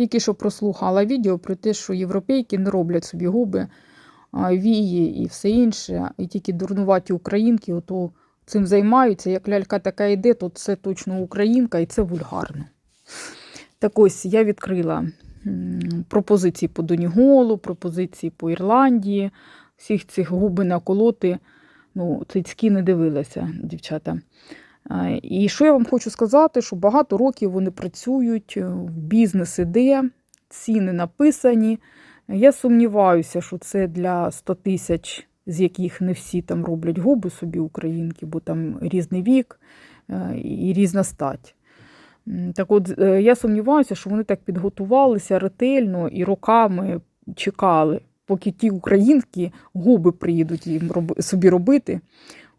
Тільки що прослухала відео про те, що європейки не роблять собі губи, вії і все інше, і тільки дурнуваті українки ото цим займаються. Як лялька така йде, то це точно українка і це вульгарно. Так ось я відкрила пропозиції по Доніголу, пропозиції по Ірландії, всіх цих губи наколоти. Ну, цицьки не дивилася, дівчата. А, І що я вам хочу сказати, що багато років вони працюють, е, бізнес іде, ціни написані. Я сумніваюся, що це для 100 тисяч, з яких не всі там роблять губи собі українки, бо там різний вік е, і різна стать. Так от, е, я сумніваюся, що вони так підготувалися ретельно і роками чекали, поки ті українки губи приїдуть їм собі робити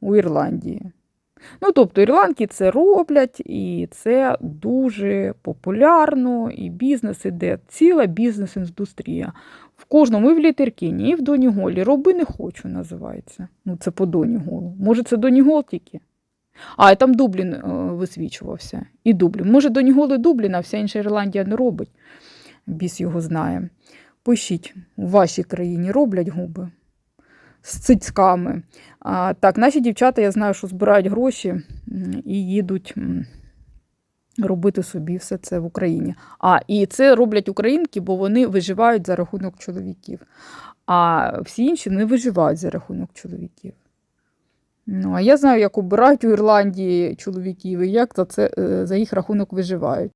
у Ірландії. Ну, тобто ірландки це роблять, і це дуже популярно, і бізнес іде, ціла бізнес-індустрія. В кожному, і в Літеркіні, і в Доніголі. Роби не хочу, називається. Ну, це по Доніголу. Може, це Донігол тільки? А, і там Дублін е, висвічувався. І Дублін. Може, Донігол і Дублін, а вся інша Ірландія не робить. Біс його знає. Пишіть, у вашій країні роблять губи з цицьками. А, так, наші дівчата, я знаю, що збирають гроші і їдуть робити собі все це в Україні. А, і це роблять українки, бо вони виживають за рахунок чоловіків. А всі інші не виживають за рахунок чоловіків. Ну, а я знаю, як обирають у Ірландії чоловіків і як за, це, е, за їх рахунок виживають.